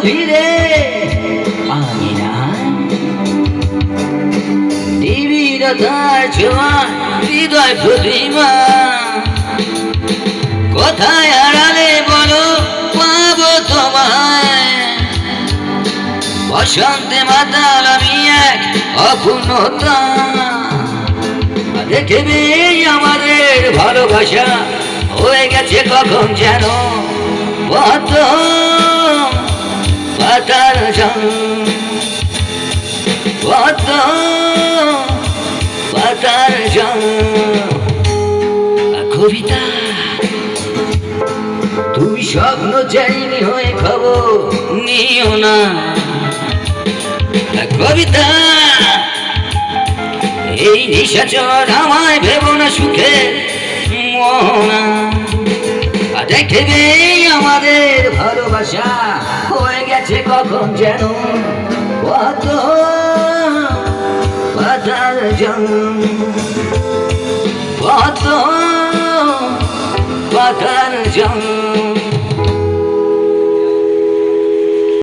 গভীরে আঙিনা। টিভির তার ছোঁয়া হৃদয় প্রতিমা। কোথায় হারালে বলো, পাবো তোমায়। বসন্তে মাতাল আমি এক অপূর্ণতা। দেখবে আমাদের ভালোবাসা হয়ে গেছে কখন যেন। কত কবিতা তুমি স্বপ্ন চাইনি হয়ে খবর নিও না। কবিতা, এই নিশাচর আমায় ভেব না সুখে মোহনা আমাদের ভালোবাসা। গেছে কখন যেন কত বাজার জং কত বাজার জং